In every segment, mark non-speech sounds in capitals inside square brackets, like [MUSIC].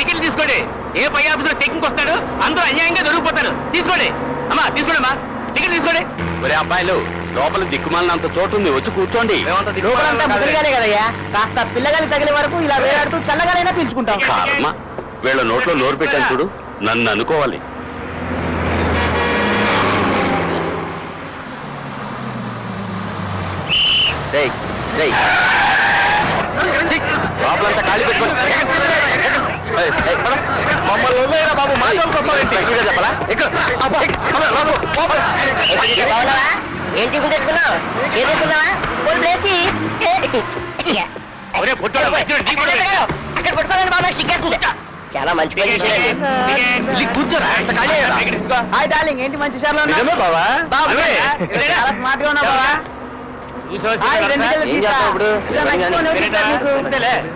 Ticket తీసుకోండి. ఏ పై ఆఫీసులో checking వస్తాడు అందరూ అన్యాయంగా దొరికిపోతారు. తీసుకోండి. అమ్మా తీసుకోండి అమ్మా. టికెట్ తీసుకోండి. ఒరే అబ్బాయిలు లోపల దిక్కుమాలినంత చోటు ఉంది వచ్చి కూర్చోండి. లోపలంతా ముసలిగానే కదయ్యా. కాస్త పిల్లగాలి తగిలే వరకు ఇలా వేలాడుతూ చల్లగానైనా పీల్చుకుంటాం. కర్మ వీళ్ళ నోట్లో నోరు పెట్టాను చూడు. నన్ను అనుకోవాలి. లోపలంతా ఖాళీ పెట్టుకోండి. మమ్మల్ని వదిలేయరా బాబు? మాటలు తప్పవేంటి? గట్టిగా చెప్పాలా? ఎక్కు. అబ్బా, ఎక్కు. అబ్బా, లోపల, లోపల. బాగున్నావా ఏం టిఫిన్ తెచ్చుకున్నావు? ఏం తెచ్చుకున్నావా. అక్కడ పట్టుకోవాలని బాబా సిగ్గేస్తుంది చాలా మంచి. Hi darling. ఏంటి మంచి విషయాలు. చాలా స్మార్ట్గా ఉన్నావు. బాబా.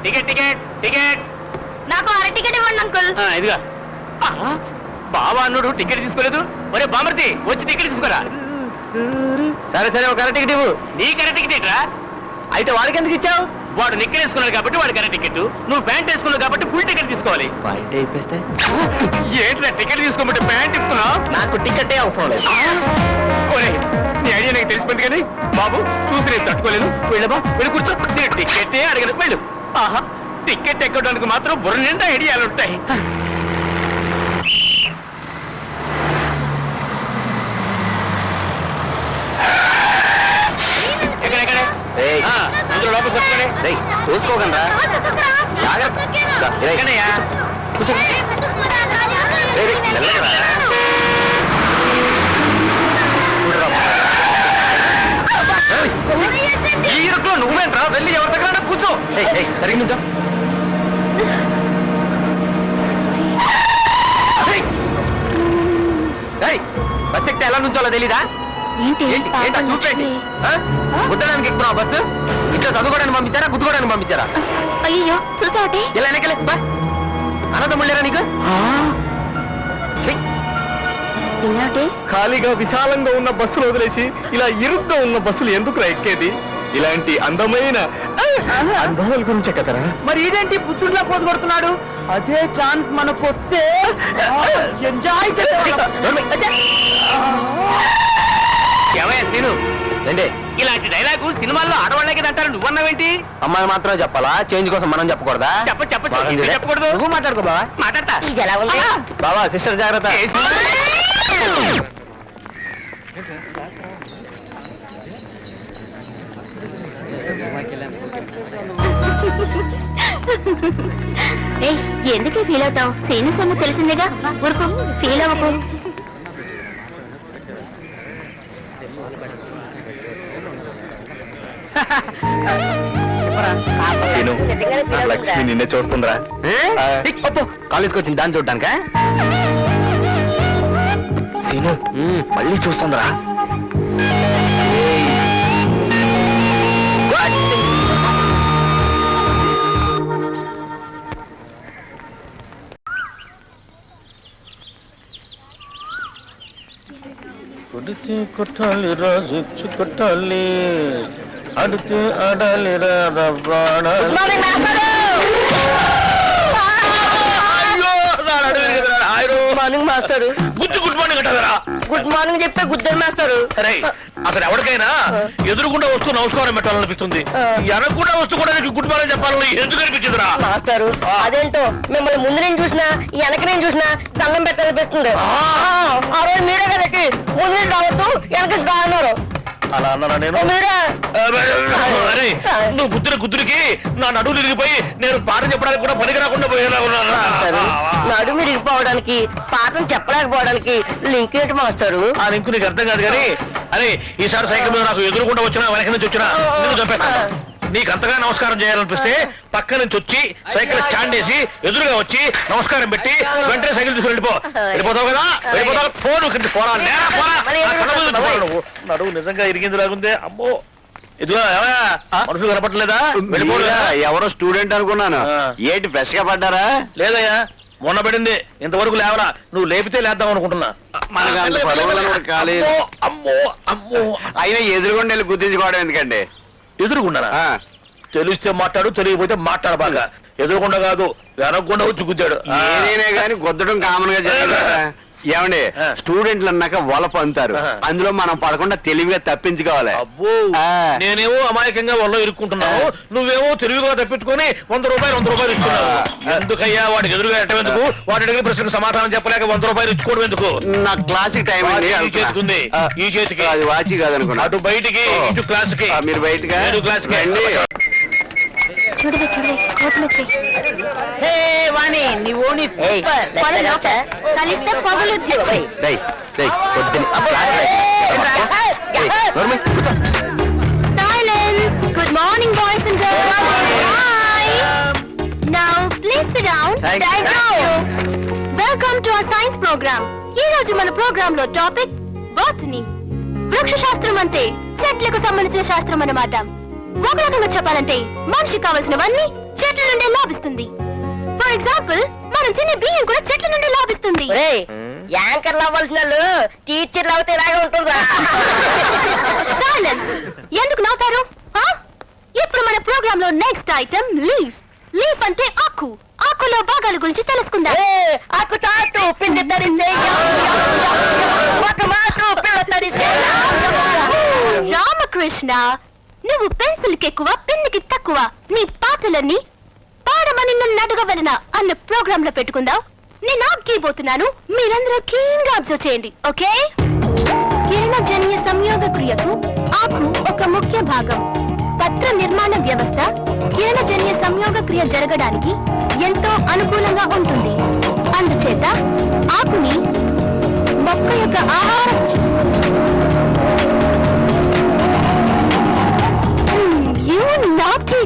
Ticket ticket ticket. నాకు అర టికెట్ ఇవ్వండి అంకుల్. ఆ, ఇదిగా. బావా అన్నుడు టికెట్ తీసుకోలేదు. ఒరే బామర్తి వచ్చి టికెట్ తీసుకోరా. సరే సరే ఒక టికెట్ ఇవ్వు. నీ కరెక్ట్ టికెట్ రా అయితే వాడికి ఎందుకు ఇచ్చావు? వాడు నిక్కర్ వేసుకున్నాడు కాబట్టి వాడు కరెక్ట్ టికెట్. నువ్వు ప్యాంట్ వేసుకున్నావు కాబట్టి ఫుల్ టికెట్ తీసుకోవాలి. బయట అయిపోతే ఏంట్రా టికెట్ తీసుకోమంటే ప్యాంట్ ఇస్తున్నావు? నాకు టికెటే అవసరం లేదు. ఒరే నీ ఐడియా నాకు తెలిసిపోయింది కానీ బాబు చూసి నేను తట్టుకోలేదు వెళ్ళబా వెళ్ళి కూర్చో. నేను టికెటే అడగను. వెళ్ళు. ఆహా. టికెట్ ఎక్కడానికి మాత్రం బుర్ర నిండా ఐడియాలు ఉంటాయి. చూసుకోకండి. చూడురా. ఏయ్, ఈ ఇరుకులో నువ్వేంట్రా? వెళ్ళి ఎవరి దగ్గర కూర్చో. సరిగ్గా ఎక్కితే ఎలా నుంచోలో తెలీదా? ఏంటి ఏంటి ఏంటా చూపేంటి? ఆ? గుద్దడానికి ఎక్కుతున్నావు బస్సు? ఇంట్లో చదువుకోవడానికి పంపించారా? గుద్దుకోవడానికి పంపించారా? అయ్యో చూసావటే? ఇలా వెనకలే బా. అనంతముళ్ళేరా నీకు? ఖాళీగా విశాలంగా ఉన్న బస్సులు వదిలేసి ఇలా ఇరుగ్గా ఉన్న బస్సులు ఎందుకు ఎక్కేది? ఇలాంటి అందమైన అనుభవాల గురించే కదరా? మరి ఇదేంటి పుత్రుడిలా పోజు కొడుతున్నాడు? అదే ఛాన్స్ మనకు వస్తే [LAUGHS] ఎంజాయ్ సీను? రండి ఇలాంటి డైలాగు సినిమాల్లో ఆడవాళ్ళకి అంటారు నువ్వన్నావేంటి? అమ్మాయి మాత్రం చెప్పాలా? చేంజ్ కోసం మనం చెప్పకూడదా? చెప్ప చెప్ప చెప్పకూడదు. నువ్వు మాట్లాడుకో బావా. మాట్లాడతా. బావా సిస్టర్ జాగ్రత్త. ఎందుకే ఫీల్ అవుతావు? సీను సొమ్ము తెలిసిందేగా? ఊరుకో ఫీల్ అవ్వకు. లక్ష్మి నిన్నే చూస్తుందిరా. కాలేజ్కి వచ్చింది దాన్ని చూడ్డానికా? మళ్ళీ చూస్తుందిరా. కొడితే కొట్టాలి రాజు కొట్టాలి. అడితే ఆడాలి మార్నింగ్ మాస్టర్ బుద్ధి గుడ్ మార్నింగ్ అంటారా? గుడ్ మార్నింగ్ చెప్పే గుద్దరు మాస్టర్. సరే అసలు ఎవరికైనా ఎదురుకుండా వస్తూ నమస్కారం పెట్టాలనిపిస్తుంది. ఎనకుండా వస్తూ కూడా నీకు గుడ్ మార్నింగ్ చెప్పాలని ఎందుకు అనిపించదురా? మాస్టారు అదేంటో మిమ్మల్ని ముందు నేను చూసినా వెనక నేను చూసినా దండం పెట్టాలనిపిస్తుంది. ఆ. రోజు మీరే కదండి ముందు నుంచి రావద్దు వెనక అన్నారు అలా అన్నారా నేను? అరే నువ్వు గుద్దురు గుద్దురికి నా నడువు తిరిగిపోయి నేను పాఠం చెప్పడానికి కూడా పనికి రాకుండా పోయేలా మాస్టారు ఉన్నారా నడుము ఇరిగిపోవడానికి పాఠం చెప్పలేకపోవడానికి లింక్ ఏంటి మాస్టారు? ఆ లింకు నీకు అర్థం కాదు కానీ అరే ఈసారి సైకిల్ మీద నాకు ఎదురుకుండా వచ్చినా వెనక నుంచి వచ్చినా నిన్ను చంపేస్తాను. నీకు అంతగా నమస్కారం చేయాలనిపిస్తే పక్క నుంచి వచ్చి సైకిల్ స్టాండ్ వేసి ఎదురుగా వచ్చి నమస్కారం పెట్టి వెంటనే సైకిల్ తీసుకుని వెళ్ళిపో. వెళ్ళిపోతావు కదా? వెళ్ళిపోతావు ఫోన్ కింద పోరా నేరా పోరా? నా కళ్ళ ముందు నుంచి పోరా నువ్వు. నడువు నిజంగా ఇరిగింది లాగుందే. అమ్మో. ఇదిగో? మనుషులు కనపట్టలేదా వెళ్ళిపోడు మీరా? ఎవరో స్టూడెంట్ అనుకున్నాను. ఏంటి ఫ్రెష్గా పడ్డారా? లేదయ్యా. మొన్న పడింది ఇంతవరకు లేవరా. నువ్వు లేపితే లేద్దాం అనుకుంటున్నా. మనకు అంత కాలేదు. అమ్మో అమ్మో అమ్మో. అయినా ఎదురుగుండా వెళ్ళి గుర్తించుకోవడం ఎందుకండి? ఆ, తెలిస్తే మాట్లాడు తెలియకపోతే మాట్లాడు బాగా. ఎదురుకుండా కాదు వెనకుండా వచ్చి గుద్దాడు. ఆ. ఏదైనా కానీ గుద్దడం కామన్గా జరగదు కదా. ఏమండి. స్టూడెంట్లు అన్నాక వలప అంటారు ఆహా. అందులో మనం పడకుండా తెలివిగా తప్పించుకోవాలి అబ్బో. నేనేమో అమాయకంగా వల్ల ఇరుక్కుంటున్నావు. నువ్వేమో తెలివిగా తప్పించుకొని వంద రూపాయలు వంద రూపాయలు ఇస్తున్నావు ఆ. ఎందుకయ్యా వాడికి ఎదురుగా ఎట్టం ఎందుకు వాడి అడిగిన ప్రశ్నకు సమాధానం చెప్పలేక వంద రూపాయలు ఇచ్చుకోవడం ఎందుకు నా క్లాసిక్ టైం అండి. చేతికి ఈ చేతికి. అది వాచి కాదనుకున్నా అటు బయటికి. ఇటు క్లాస్కి ఆ, మీరు బయటగా నేను క్లాస్కి రండి. చూడవే చూడవే కోపం వచ్చాయి హే వాణి నీ ఓని సూపర్ కలిస్తే పొగలు. Hi. Now, please sit down. Thank you. Thank you. Welcome to our science program. ఈ రోజు మన ప్రోగ్రామ్లో టాపిక్ బాటనీ వృక్ష శాస్త్రం అంటే చెట్లకు సంబంధించిన శాస్త్రం అన్నమాట ఒక రకంగా చెప్పాలంటే మనిషి కావలసినవన్నీ చెట్ల నుండి లాభిస్తుంది. ఫర్ ఎగ్జాంపుల్ మనం తినే బియ్యం కూడా చెట్ల నుండి లాభిస్తుంది. యాంకర్లు అవ్వాల్సిన వాళ్ళు టీచర్లు అవుతే ఇలాగే ఉంటుందా. ఎందుకు నవ్వుతారు? ఇప్పుడు మన ప్రోగ్రామ్లో నెక్స్ట్ ఐటమ్ లీఫ్ లీఫ్ అంటే ఆకు. ఆకులో భాగాల గురించి తెలుసుకుందాం. ఆకు చాటు పిండి తడిస్తే రామకృష్ణ నువ్వు పెన్సిల్కి ఎక్కువ పెన్నుకి తక్కువ నీ పాటలన్నీ పాడమని నన్ను అడగవలనా అన్న ప్రోగ్రామ్లో పెట్టుకుందాం. నేను ఆగిపోతున్నాను మీరందరూ క్లీన్గా అబ్జర్వ్ చేయండి ఓకే? కిరణజన్య సంయోగ క్రియకు ఆకు ఒక ముఖ్య భాగం. పత్ర నిర్మాణ వ్యవస్థ కిరణజన్య సంయోగ క్రియ జరగడానికి ఎంతో అనుకూలంగా ఉంటుంది. అందుచేత ఆకుని మొక్క యొక్క ఆహార యూ నాటీ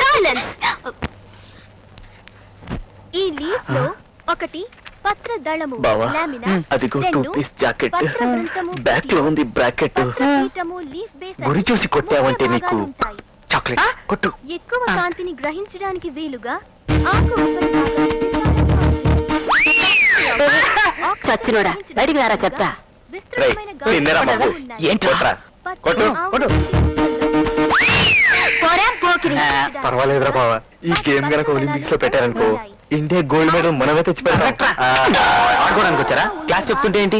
సైలెన్స్ ఈ లీఫ్లో ఒకటి పత్ర దళము బావా రెండు పీస్ జాకెట్. బ్యాక్లో ఉంది బ్రాకెట్. గురి చూసి కొట్టావంటే నీకు. చాక్లెట్. కొట్టు. ఎక్కువ కాంతిని గ్రహించడానికి వీలుగా [LAUGHS] చచ్చినోడా? బయటికి రారా చెప్తా పర్వాలేదురా బావా. ఈ గేమ్ గనక ఒలింపిక్స్లో పెట్టారనుకో ఇండియా గోల్డ్ మెడల్ మనమే తెచ్చి పెడతాం ఆ, ఆడుకోవడానికి వచ్చారా? క్లాస్ చెప్తుంటే ఏంటి?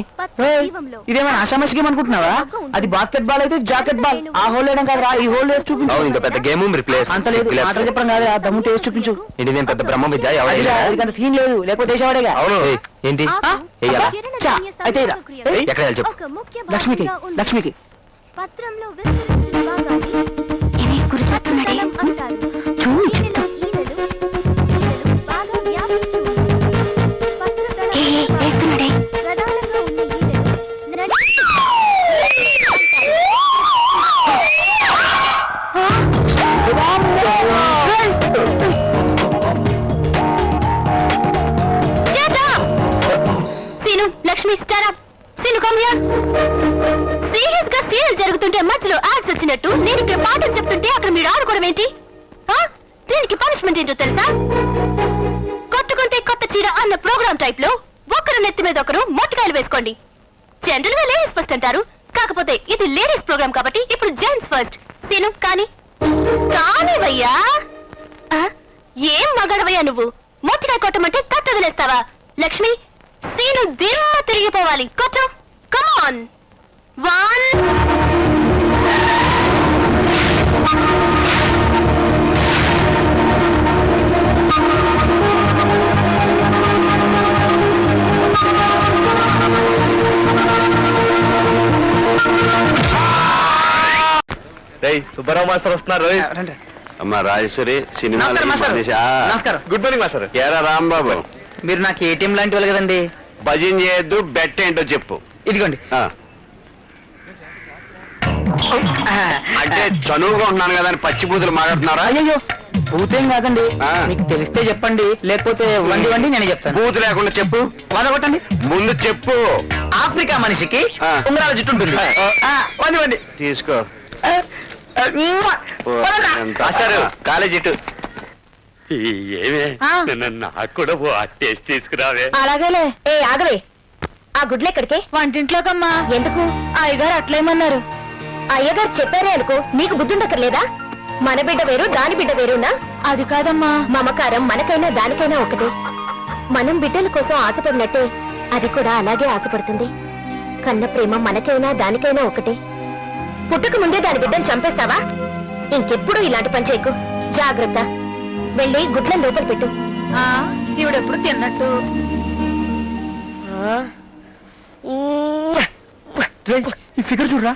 ఇదేమైనా ఆషామాషి గేమ్ అనుకుంటున్నావా? అది బాస్కెట్ బాల్ అయితే జాకెట్ బాల్. ఆ హోల్ వేయడం కాదురా ఈ హోల్ వేసి చూపించు. పెద్ద గేమ్ మీరు ప్లేస్ అంత లేదు మాటలు చెప్పడం కాదు ఆ దమ్ము టేస్ట్ చూపించు. ఇది నేను పెద్ద బ్రహ్మ విద్య? అదికంత సీన్ లేదు లేకపోతే వేసేవాడేగా. అవును. ఏంటి? అయితే ఎక్కడ చెప్పు. లక్ష్మికి. లక్ష్మికి. పత్రంలో ఇది గురి చేస్తున్నాడే సీను సీరియస్గా సీరియల్ జరుగుతుంటే మధ్యలో యాడ్స్ వచ్చినట్టు నేను ఇక్కడ పాటలు చెప్తుంటే అక్కడ మీరు ఆడుకోవడం ఏంటి? దీనికి పనిష్మెంట్ ఏంటో తెలుసా? కొట్టుకుంటే కొత్త చీర అన్న ప్రోగ్రామ్ టైప్లో ఒకరు నెత్తి మీద ఒకరు మొట్టకాయలు వేసుకోండి. జనరల్గా లేడీస్ ఫస్ట్ అంటారు. కాకపోతే ఇది లేడీస్ ప్రోగ్రామ్ కాబట్టి ఇప్పుడు జెంట్స్ ఫస్ట్ సీను కానీ? కానివయ్యా? ఏం మగడవయ్యా నువ్వు? మొట్టకాయ కొట్టమంటే కట్ట వదిలేస్తావా? లక్ష్మి సీను దిమ్మ తిరిగిపోవాలి. కొట్టు కమాన్ వన్ రేయ్ సుబ్బారావు మాస్టర్ వస్తున్నారు. రేయ్. అమ్మా రాజేశ్వరి సినిమా నమస్కారం, మాస్టర్. నమస్కారం. Good morning master. ఏరా రాంబాబు. మీరు నాకు ఏటీఎం లాంటి వాళ్ళు కదండి. భజన చేయొద్దు బెట్ ఏంటో చెప్పు. ఇదిగోండి. ఆ, అంటే చనువుగా ఉన్నాను కదా అని పచ్చి బూతులు మాట్లాడుతున్నారా? అయ్యో పూతేం కాదండి. ఆ. మీకు తెలిస్తే చెప్పండి లేకపోతే వండి వండి నేను చెప్తాను. బూతు లేకుండా చెప్పు. వంద కొట్టండి. ముందు చెప్పు. ఆఫ్రికా మనిషికి ఆ. ఉంగరాల జుట్టు ఉంటుంది. ఆ. ఆ, వండి వండి. తీసుకో. ఆ, ఆ, మ్వా. ఓ, వదలరా. ఎంత- మాస్టారు కాలేజ్ ఇటు. ఏమే? ఆ. నాకు కూడా ఓ టేస్ట్ తీసుకురావే. అలాగేలే. ఏ ఆగవే. ఆ గుడ్లు ఎక్కడికి? వంటింట్లోకమ్మా. ఎందుకు? అయ్యగారు అట్లేమన్నారు. అయ్యగారు చెప్పారే అనుకో. నీకు బుద్ధుండక్కర్లేదా? మన బిడ్డ వేరు దాని బిడ్డ వేరునా? అది కాదమ్మా. మమకారం మనకైనా దానికైనా ఒకటే. మనం బిడ్డల కోసం ఆశపడినట్టే అది కూడా అలాగే ఆశపడుతుంది. కన్న ప్రేమ మనకైనా దానికైనా ఒకటే. పుట్టక ముందే దాని బిడ్డను చంపేస్తావా? ఇంకెప్పుడు ఇలాంటి పని చేయకు. జాగ్రత్త. వెళ్ళి గుడ్లను లోపల పెట్టు. ఈవిడెప్పుడు తిన్నట్టు? ఈ ఫిగర్ చూడరా?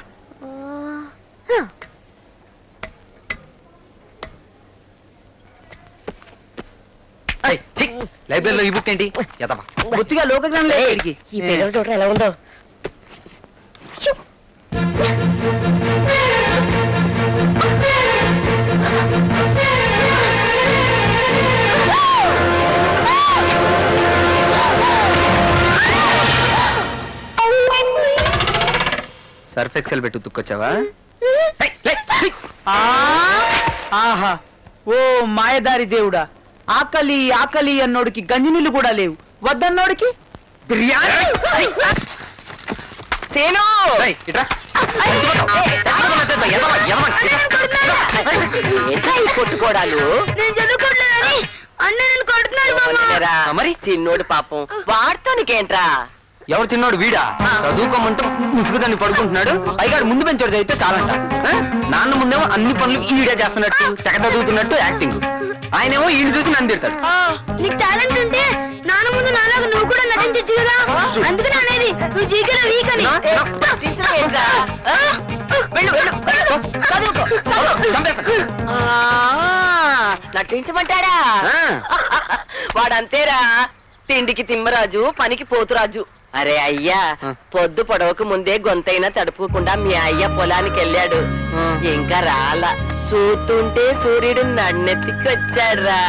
లైబ్రరీలో ఈ బుక్ ఏంటి? ఎదమా బొత్తిగా లోకజ్ఞానం చూడరా ఎలా ఉందో? సర్ఫ్ ఎక్సెల్ పెట్టి ఉతుక్కొచ్చావా ఆ, ఆహా ఓ మాయదారి దేవుడా ఆకలి ఆకలి అన్నోడికి గంజి నీళ్ళు కూడా లేవు వద్దన్నోడికి బిర్యానీ తేను ఇట్రా. కొట్టుకోడాలు మరి చిన్నోడు పాపం వాడతానికేంట్రా ఎవరు తిన్నాడు వీడా? చదువుకోమంటూ ముసుగుదాన్ని పడుకుంటున్నాడు. పైగా ముందు పెంచాడు అయితే చాలంట? నాన్న ముందేమో అన్ని పనులు ఈడే చేస్తున్నట్టు తెగ చదువుతున్నట్టు యాక్టింగ్ ఆయనేమో ఈయన చూసి నన్ను తిడతాడు. నీకు టాలెంట్ ఉంటే నాన్న ముందు నాలాగా నువ్వు కూడా నటించచ్చు కదా. అందుకని అనేది నువ్వు జీకెలో వీక్ అని. నటించమంటాడా. వాడంతేరా. తిండికి తిమ్మరాజు పనికి పోతురాజు. అరే అయ్యా. పొద్దు పొడవకు ముందే గొంతైనా తడుపుకుండా మీ అయ్య పొలానికి వెళ్ళాడు. ఇంకా రాలా. చూస్తుంటే సూర్యుడు నన్నెత్తికొచ్చాడ్రా.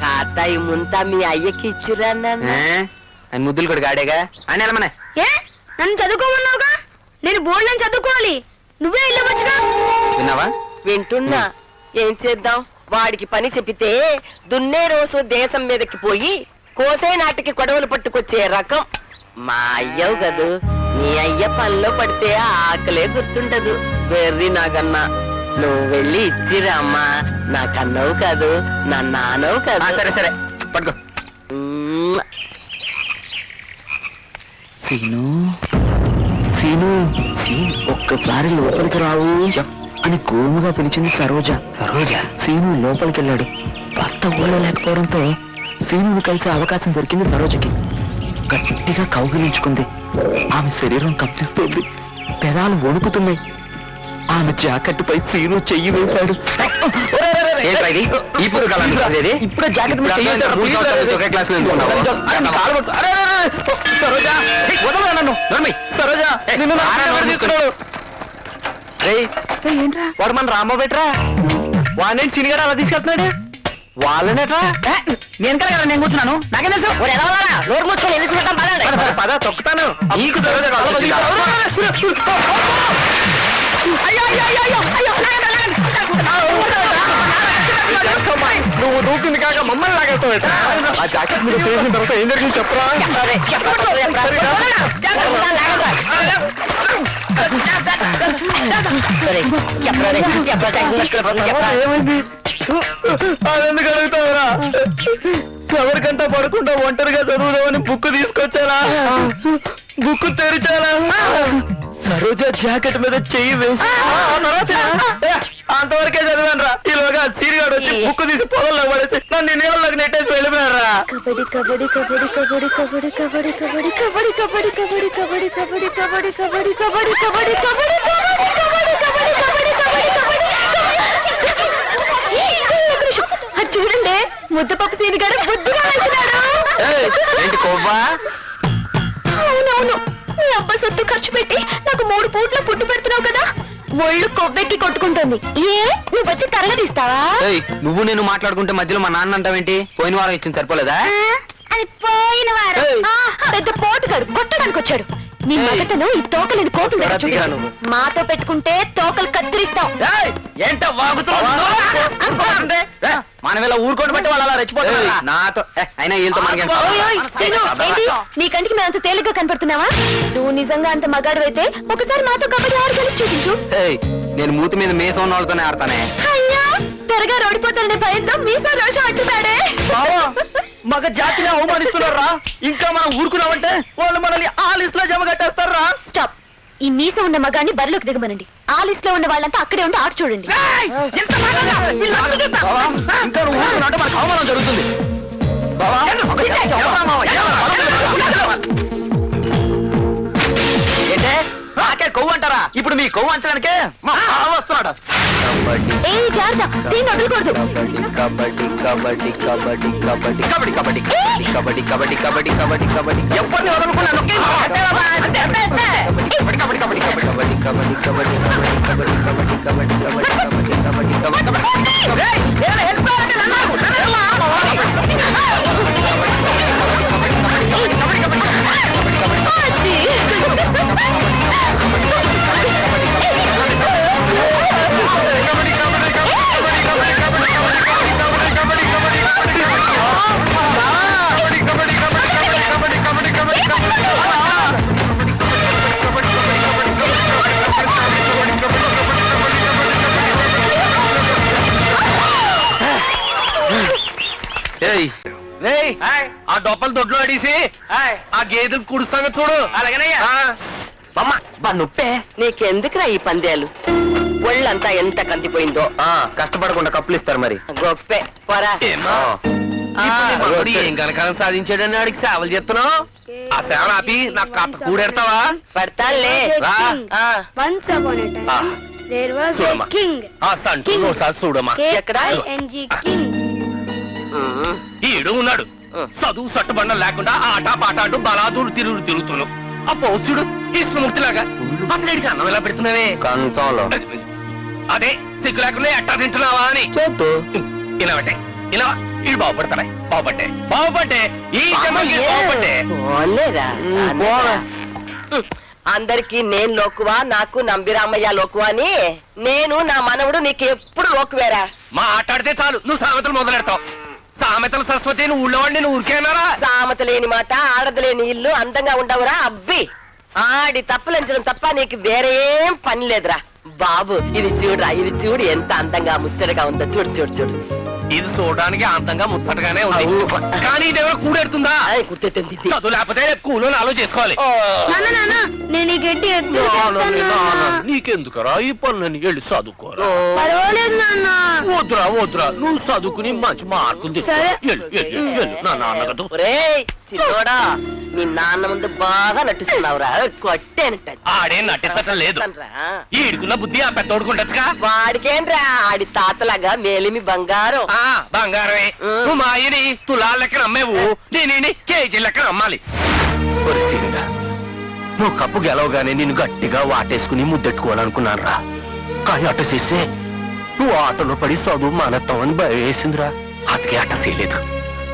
కాతాయి ముంతా మీ అయ్యకి ఇచ్చురా నాన్న. ముద్దులు కూడా గాడేగా వెళ్ళమనే. ఏ? నన్ను చదువుకోమన్నావుగా? నేను బోర్డు నేను చదువుకోవాలి. నువ్వే వెళ్ళవచ్చుగా విన్నావా? వింటున్నా. ఏం చేద్దాం? వాడికి పని చెప్పితే దున్నే రోజు దేశం మీదకి పోయి కోసే నాటికి కొడవలు పట్టుకొచ్చే రకం. మా అయ్యవు కదూ. నీ అయ్య పనిలో పడితే ఆకలే గుర్తుండదు. వెర్రి నాగన్నా నువ్వు వెళ్ళి ఇచ్చిరా అమ్మా నా కన్నవు కాదు నా నానవు కాదు. సరే సరే. పట్టుకో. సీను సీను సీన్ ఒక్కసారి లోపలికి రావు. అని కోముగా పిలిచింది సరోజ. సరోజ? సీను లోపలికి వెళ్ళాడు భర్త ఊళ్ళో లేకపోవడంతో శీనుడు కలిసే అవకాశం దొరికింది సరోజకి. గట్టిగా కౌగిలించుకుంది. ఆమె శరీరం కప్పిస్తోంది. పెదాలు వణుకుతున్నాయి. ఆమె జాకెట్పై సీను చెయ్యి వేశాడు. ఇప్పుడే జాకెట్ వాడు మన రామో బెట్రా వాడిని చినిగాడు అలా తీసుకెళ్తున్నాడు. వాళ్ళనేట వెనకాల కదా నేను కూర్చున్నాను నాకే తెలుసు నోరు మూసుకొని ఎందుకు చూడటం పదండి పద తొక్కుతాను నీకు అయ్యో అయ్యో అయ్యో అయ్యో నువ్వు దూకింది కాక మమ్మల్ని లాగేస్తావు ఆ జాకెట్ చేసిన తర్వాత ఏం జరిగింది చెప్పరా. ఏమైంది? అదెందుకు అడుగుతావురా? ఎవరికంతా పడకుండా ఒంటరిగా చదువుదామని బుక్ తీసుకొచ్చారా బుక్ తెరిచారా సరోజ జాకెట్ మీద చెయ్యి వేసి అంతవరకే చదివాను రా ఈలోగా సీరిగాడు వచ్చి బుక్ తీసి పొలంలో పడేసి నన్ను నీళ్ళలోకి నెట్టేసి వెళ్ళిపోయారా కబడ్డీ కబడ్డీ కబడ్డీ కబడ్డీ కబడ్డీ కబడ్డీ కబడ్డీ కబడ్డీ కబడ్డీ కబడ్డీ కబడ్డీ కబడ్డీ కబడ్డీ కబడ్డీ కబడ్డీ కబడ్డీ కబడ్డీ చూడండి ముద్దపప్పు సీనిగాడు బుద్ధిగా ఏయ్, ఏంటి కొవ్వా అవునవును నీ అబ్బా సొత్తు ఖర్చు పెట్టి నాకు మూడు పూట్ల ఫుడ్ పెడుతున్నావు కదా ఒళ్ళు కొవ్వెక్కి కొట్టుకుంటుంది. ఏ? నువ్వు వచ్చి తరగతిస్తావా ఏయ్, నువ్వు నేను మాట్లాడుకుంటే మధ్యలో మా నాన్న అంటావేంటి? పోయిన వారం ఇచ్చింది సరిపోలేదా? అది పోయిన వారం. ఏయ్. ఆ, పెద్ద పోటుగాడు కొట్టడానికి వచ్చాడు నీ ఏయ్. మగతను ఈ తోకలేని కోపం నువ్వు. మాతో పెట్టుకుంటే తోకలు కత్తిరిస్తాం ఏంట వాగుతున్నావు? ఆ, ఆ, ఏ, మా మనం ఇలా ఊరుకోండి బట్టి వాళ్ళు అలా రెచ్చిపోతారు నాతో ఏ, అయినా వీళ్ళతో మనకి ఓయ్, ఓయ్, శ్రీను, ఏంటి? నీ కంటికి మేము అంత తేలిగ్గా కనపడుతున్నావా? నువ్వు నిజంగా అంత మగాడు అయితే ఒకసారి మాతో కబడ్డీ ఆడి కలిసి చూపించు. ఏయ్, నేను మూతి మీద మీసం ఉన్న వాళ్ళతోనే ఆడతానే. అయ్యా! త్వరగా ఓడిపోతాడనే భయంతో మీతో రోషం అంటున్నాడే. మగ జాతిని అవమానిస్తున్నారా? ఇంకా మనం ఊరుకున్నామంటే వాళ్ళు మనల్ని ఆ లిస్ట్లో జమ కట్టేస్తారా? స్టాప్. ఈ మీస ఉన్న మగాన్ని బరిలోకి దిగమనండి. ఆ లిస్ట్లో ఉన్న వాళ్ళంతా అక్కడే ఉండి ఆట చూడండి. బావా, ఇంకా నువ్వు ఊరుకున్నట్టు మనకు అవమానం జరుగుతుంది. బావా, ఒక జాతి అవమానం బావా, ఎవరా? ఏంటే? నాకే కొవ్వు అంటారా? ఇప్పుడు మీ కొవ్వు అంచడానికే మా బావ వస్తున్నాడు. ఏ జాగ్రత్త దీన్ని వదలకూడదు కబడ్డీ కబడ్డీ కబడ్డీ కబడ్డీ కబడ్డీ కబడ్డీ కబడ్డీ కబడ్డీ కబడ్డీ కబడ్డీ కబడ్డీ ఎవరిని వదలకుండా నొక్కి కబడ్డీ కబడ్డీ కబడ్డీ కబడ్డీ కబడ్డీ కబడ్డీ కబడ్డీ కబడ్డీ కబడ్డీ కబడ్డీ కబడ్డీ కబడ్డీ కబడ్డీ ఏయ్ ఆ డొప్పలు దొడ్లు అడిసి ఆ గేదెలు కుడుస్తాను చూడు. అలాగేనయ్యా. అమ్మ బా నొప్పే. నీకెందుకురా ఈ పందేలు? ఒళ్ళంతా ఎంత కందిపోయిందో. కష్టపడకుండా కప్పులు ఇస్తారు మరి. గొప్పే. పోరా. ఏం కనకాలం సాధించాడని ఆడికి సేవలు చెప్తున్నావు ఆ ఆపి నాకు కాస్త కూడెడతావా? పడతాలే చూడమ్మా. ఎక్కడ? ఈడు ఉన్నాడు. చదువు సట్టుబండ లేకుండా ఆట పాట అంటూ బలాదూరు తిరుగు తిరుగుతున్నావు ఆ పోస్తుడు కృష్ణమూర్తిలాగా. అసలు అన్నం ఎలా పెడుతున్నావే? కంచంలో. అదే సిగ్గు లేకుండా ఎట్టా తింటున్నావా అని. చేతు ఇలా పెట్టే ఇలా ఇవి బాగుపడతాయి. బాగుపట్టే బాగుపట్టే. ఈ జన్మకి బాగుపట్టే. పోలేరా ఉమ్, పోరా. ఉమ్, అందరికీ నేను లోకువా నాకు నంబిరామయ్య లోకువా అని. నేను నా మనవడు నీకు ఎప్పుడు లోకువేరా? మా ఆటాడితే చాలు. నువ్వు సామెతలు మొదలెడతావు. సామెతల సరస్వతి నువ్వు ఊళ్ళో వాడిని నువ్వు ఊరికేనారా సామత లేని మాట ఆడదలేని ఇల్లు అందంగా ఉండవురా అబ్బి ఆడి తప్పలంచడం తప్ప నీకు వేరేం పని లేదురా. బాబు ఇది చూడురా ఇది చూడు ఎంత అందంగా ముచ్చటగా ఉందో. చూడు చూడు చూడు. ఇది చూడడానికి అందంగా ముచ్చటగానే ఉంది. కానీ ఇది ఎవరు కూడెడుతుందా ఇది. చదువు లేకపోతే కూలో నాలో చేసుకోవాలి. నాన్న నాన్న నేను ఎత్తు నీకెందుకరా? ఈ పనులని వెళ్ళి చదువుకోరా? నాన్న. వద్దురా వద్దురా. నువ్వు చదువుకుని మంచి మార్కులు. సరే. వెళ్ళు, మీ నాన్న ముందు బాగా నటిస్తున్నావురా. కొట్టేనట ఆడే నటించటం లేదు. ఈడుకున్న బుద్ధి ఆ పెద్దోడుకుంటచ్చుగా వాడికేంట్రా? ఆడి తాతలాగా మేలిమి బంగారం. ఆ బంగారమే. ఉం. నువ్వు మా ఆయని తులాల లెక్కన అమ్మేవు నేను కేజీ లెక్కన అమ్మాలి ఒరే నువ్వు కప్పు గెలవగానే నిన్ను గట్టిగా వాటేసుకుని ముద్దెట్టుకోవాలనుకున్నాను రా కానీ అట్ట చేస్తే నువ్వు ఆటలో పడి చదువు మానేస్తావని భయం వేసిందిరా. అందుకే అట్ట చేయలేదు.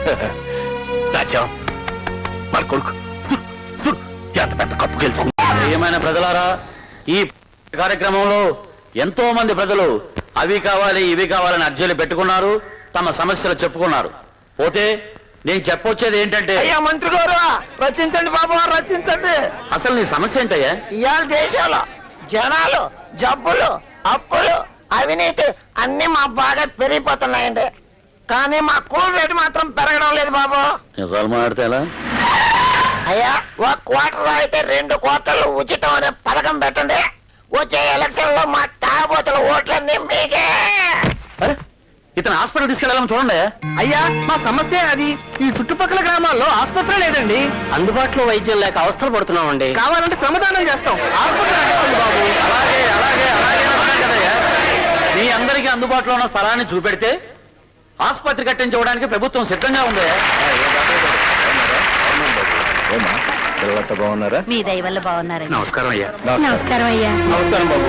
[LAUGHS] రాజ్యం మన కొడుకు. ఎంత పెద్ద కప్పు ఏమైనా ప్రజలారా ఈ కార్యక్రమంలో ఎంతో మంది ప్రజలు అవి కావాలి ఇవి కావాలని అర్జీలు పెట్టుకున్నారు తమ సమస్యలు చెప్పుకున్నారు. పోతే నేను చెప్పొచ్చేది ఏంటంటే అయ్యా మంత్రి గారు రచించండి బాబు రచించండి. అసలు నీ సమస్య ఏంటయ్యా? ఇవాళ దేశంలో జనాలు జబ్బులు అప్పులు అవినీతి అన్ని మా బాగా పెరిగిపోతున్నాయండి. కానీ మా కూల్ రేటు మాత్రం పెరగడం లేదు బాబు. నిజాలు మాట్లాడితే ఎలా? అయ్యా ఒక క్వార్టర్ అయితే రెండు క్వార్టర్లు ఉచితం అనే పథకం పెట్టండి. వచ్చే ఎలక్షన్లో మా తాగబోతుల ఓట్లన్నీ మీకే. అరే, ఇతను హాస్పిటల్ తీసుకెళ్ళాలని చూడండి. అయ్యా మా సమస్య అది. ఈ చుట్టుపక్కల గ్రామాల్లో ఆసుపత్రి లేదండి. అందుబాటులో వైద్యం లేక అవస్థలు పడుతున్నామండి. కావాలంటే శ్రమదానం చేస్తాం. ఆసుపత్రి బాబు. అలాగే అలాగే అలాగే కదయ్యా. మీ అందరికీ అందుబాటులో ఉన్న స్థలాన్ని చూపెడితే ఆసుపత్రి కట్టించడానికి ప్రభుత్వం సిద్ధంగా ఉంది. బాగున్నారా? మీ దయ వల్ల నమస్కారం అయ్యా. నమస్కారం. అయ్యా. నమస్కారం బాబు.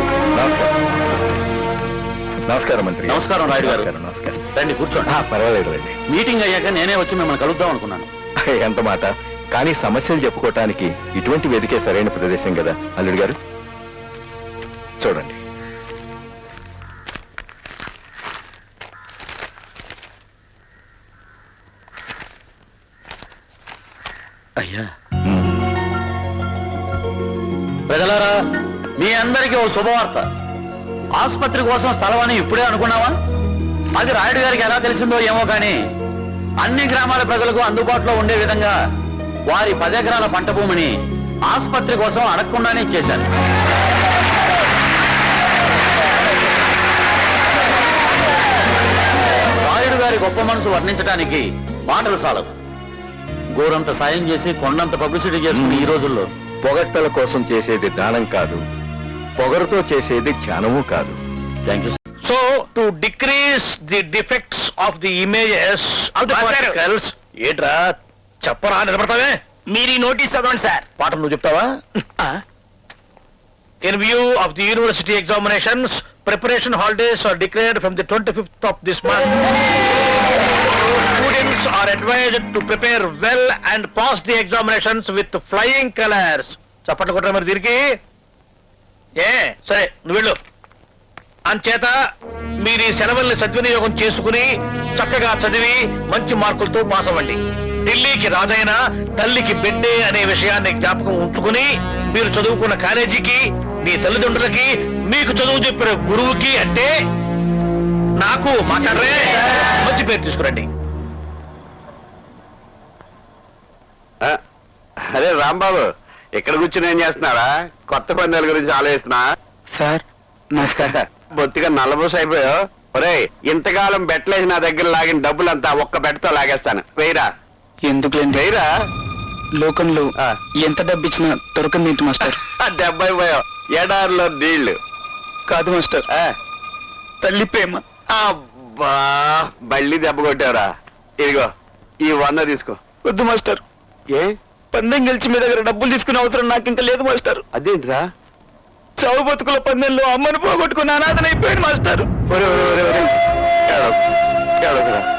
నమస్కారం. మంత్రి. నమస్కారం రాయుడు గారు. నమస్కారం, రండి కూర్చోండి. పర్వాలేదు రండి. మీటింగ్ అయ్యాక నేనే వచ్చి మిమ్మల్ని కలుద్దాం అనుకున్నాను. ఎంత మాట. కానీ సమస్యలు చెప్పుకోవటానికి ఇటువంటి వేదికే సరైన ప్రదేశం కదా అల్లుడు గారు? చూడండి. అయ్యా ప్రజలారా మీ అందరికీ ఓ శుభవార్త. ఆసుపత్రి కోసం స్థలం అని ఇప్పుడే అనుకున్నావా? అది రాయుడు గారికి ఎలా తెలిసిందో ఏమో కానీ అన్ని గ్రామాల ప్రజలకు అందుబాటులో ఉండే విధంగా వారి పదెకరాల పంట భూమిని ఆసుపత్రి కోసం అడగకుండానే ఇచ్చేశారు రాయుడు గారి గొప్ప మనసు వర్ణించడానికి మాటలు చాలవు. గోరంత సాయం చేసి కొండంత పబ్లిసిటీ చేస్తుంది ఈ రోజుల్లో. పొగట్టల కోసం చేసేది దానం కాదు పొగరుతో చేసేది ధ్యానము కాదు. Thank you so to decrease the defects of the images of the particles ఏంట్రా? చెప్పరా నిలబడతావే? మీరు ఈ నోటీస్ చదవండి సార్ పాఠం నువ్వు చెప్తావా? In view of the university examinations preparation holidays are declared from the twenty fifth of this month students are advised to prepare well and pass the examinations with flying colours చప్పట్లు కొట్టరా మరి దీనికి? ఏ? సరే నువ్వు వెళ్ళు. అంచేత మీరు ఈ సెలవుల్ని సద్వినియోగం చేసుకుని చక్కగా చదివి మంచి మార్కులతో పాస్ అవ్వండి. ఢిల్లీకి రాజైన తల్లికి బిడ్డే అనే విషయాన్ని జ్ఞాపకం ఉంచుకుని మీరు చదువుకున్న కాలేజీకి మీ తల్లిదండ్రులకి మీకు చదువు చెప్పిన గురువుకి అంటే నాకు మాట్లాడరే? మంచి పేరు తీసుకురండి. అరే రాంబాబు ఇక్కడ కూర్చుని ఏం చేస్తున్నారా? కొత్త పందాల గురించి ఆలోచిస్తున్నా? సార్ నమస్కారం. [LAUGHS] బొత్తిగా నల్లబూస అయిపోయావు? ఒరే ఇంతకాలం బెట్టలేసి నా దగ్గర లాగిన డబ్బులంతా ఒక్క బెట్టతో లాగేస్తాను. వెయ్యరా. ఎందుకులేండి? వెయ్యరా. లోకంలో ఆ. ఎంత డబ్బిచ్చినా దొరకంది ఏంటి మాస్టర్? [LAUGHS] డెబ్బై పోయావు ఎడారిలో నీళ్ళు. కాదు మాస్టర్. ఆ, తల్లి ప్రేమ. అబ్బా బళ్ళి దెబ్బ కొట్టావురా. ఇదిగో ఈ వంద తీసుకో. వద్దు మాస్టర్. ఏ? పందెం గెలిచి మీ దగ్గర డబ్బులు తీసుకునే అవసరం నాకు ఇంకా లేదు మాస్టర్. అదేంట్రా? చావు బతుకుల పందెంలో అమ్మను పోగొట్టుకుని అనాథనైపోయాడు మాస్టర్. ఒరే, ఒరే, ఒరే, ఒరే. ఏడవకు. ఏడవకురా.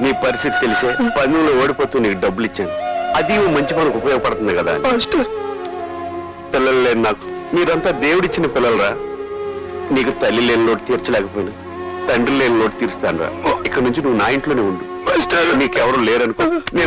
నీ పరిస్థితి తెలిసే పన్నులో ఓడిపోతూ నీకు డబ్బులు ఇచ్చాను. అది ఓ మంచి పనికి ఉపయోగపడుతుంది కదా. అని. మాస్టర్. పిల్లలు లేని నాకు. మీరంతా దేవుడిచ్చిన పిల్లలరా. నీకు తల్లి లేని లోటు తీర్చలేకపోయినా. తండ్రి లేని లోటు తీరుస్తాను రా ఇక్కడ నుంచి నువ్వు నా ఇంట్లోనే ఉండు. మాస్టర్. నీకెవరు లేరనుకో నేను